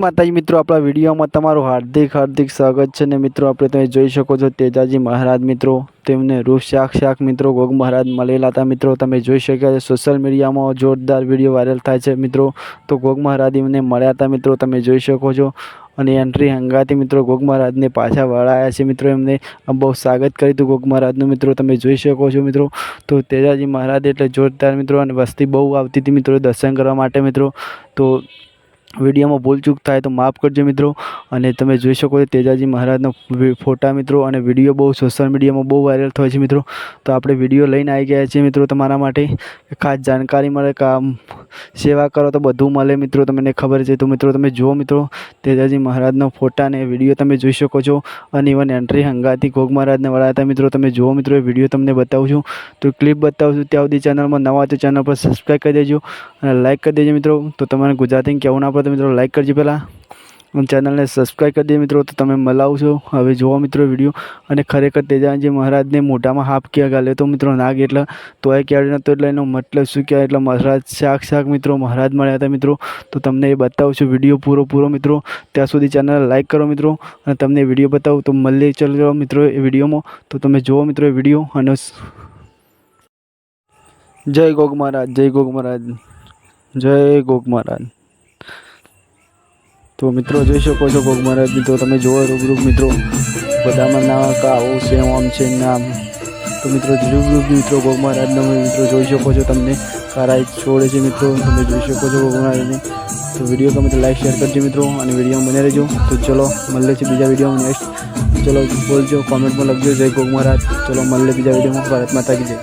માતાજી, મિત્રો, આપણા વિડીયોમાં તમારું હાર્દિક હાર્દિક સ્વાગત છે ને, મિત્રો, આપણે તમે જોઈ શકો છો, તેજાજી મહારાજ, મિત્રો, તેમને રૂપ શાક શાક, મિત્રો, ગોગ મહારાજ મળેલા હતા, મિત્રો, તમે જોઈ શક્યા છો સોશિયલ મીડિયામાં જોરદાર વીડિયો વાયરલ થાય છે, મિત્રો, તો ગોગ મહારાજ એમને મળ્યા હતા, મિત્રો, તમે જોઈ શકો છો, અને એન્ટ્રી હંગાતી, મિત્રો, ગોગ મહારાજને પાછા વળાયા છે, મિત્રો, એમને બહુ સ્વાગત કર્યું હતું ગોગ મહારાજનું, મિત્રો, તમે જોઈ શકો છો, મિત્રો, તો તેજાજી મહારાજ એટલે જોરદાર, મિત્રો, અને વસ્તી બહુ આવતી હતી, મિત્રો, દર્શન કરવા માટે, મિત્રો, તો વિડીયોમાં ભૂલચૂક થાય તો માફ કરજો મિત્રો. અને તમે જોઈ શકો છો તેજાજી મહારાજનો ફોટા મિત્રો અને વીડિયો બહુ સોશિયલ મીડિયામાં બહુ વાયરલ થાય છે મિત્રો. તો આપણે વીડિયો લઈને આવી ગયા છીએ મિત્રો તમારા માટે. ખાસ જાણકારી મળે કે સેવા કરો તો બધું મળે મિત્રો, તમને ખબર છે. તો મિત્રો, તમે જુઓ મિત્રો, તેજાજી મહારાજનો ફોટા અને વીડિયો તમે જોઈ શકો છો. અને ઇવન એન્ટ્રી હંગાથી ગોગ મહારાજને વળાયા હતા મિત્રો. તમે જુઓ મિત્રો, એ વીડિયો તમને બતાવું છું. તો ક્લિપ બતાવું છું ત્યાં સુધી ચેનલમાં નવા તો ચેનલ પર સબસ્ક્રાઈબ કરી દેજો. અને લાઇક કરી દેજો મિત્રો. તો તમારે ગુજરાતીને કહેવું ના પડે મિત્રો લાઇક કરજો પહેલાં. ચેનલને સબસ્ક્રાઈબ કરી દે મિત્રો, તો તમે મલાવશો હવે જોવો મિત્રો વીડિયો અને ખરેખર તેજાજી મહારાજને મોઢામાં હાફ ક્યાં ગાલે? તો મિત્રો નાગ એટલે તોય ક્યારે નહોતો એટલે એનો મતલબ શું કહેવાય? એટલે મહારાજ શાક શાક મિત્રો, મહારાજ મળ્યા હતા મિત્રો. તો તમને એ બતાવું છું વીડિયો પૂરો પૂરો મિત્રો. ત્યાં સુધી ચેનલ લાઈક કરો મિત્રો. અને તમને વીડિયો બતાવું તો મળીએ. ચલો મિત્રો એ વિડીયોમાં તો તમે જુઓ મિત્રો એ વીડિયો અને જય ગોગ મહારાજ, જય ગોગ મહારાજ. જય ગોગ મહારાજ. તો મિત્રો જોઈ શકો છો ગોગ મહારાજ મિત્રો તમે જોવો રૂબરૂ મિત્રો. બધામાં ના કા આવું છે આમ છે નામ. તો મિત્રો રૂબરૂ મિત્રો ગોગ મહારાજનો મિત્રો જોઈ શકો છો તમને. સારા છોડે છે મિત્રો, તમે જોઈ શકો છો ગોગ મહારાજને. તો વીડિયો ગમે તો લાઈક શેર કરજો મિત્રો, અને વીડિયો બને રહેજો. તો ચલો મળે છે બીજા વીડિયો નેક્સ્ટ ચલો, બોલજો કોમેન્ટમાં લખજો, જય ગોગ મહારાજ. ચલો મળે બીજા વિડીયોમાં. ભારત માતા કી જય.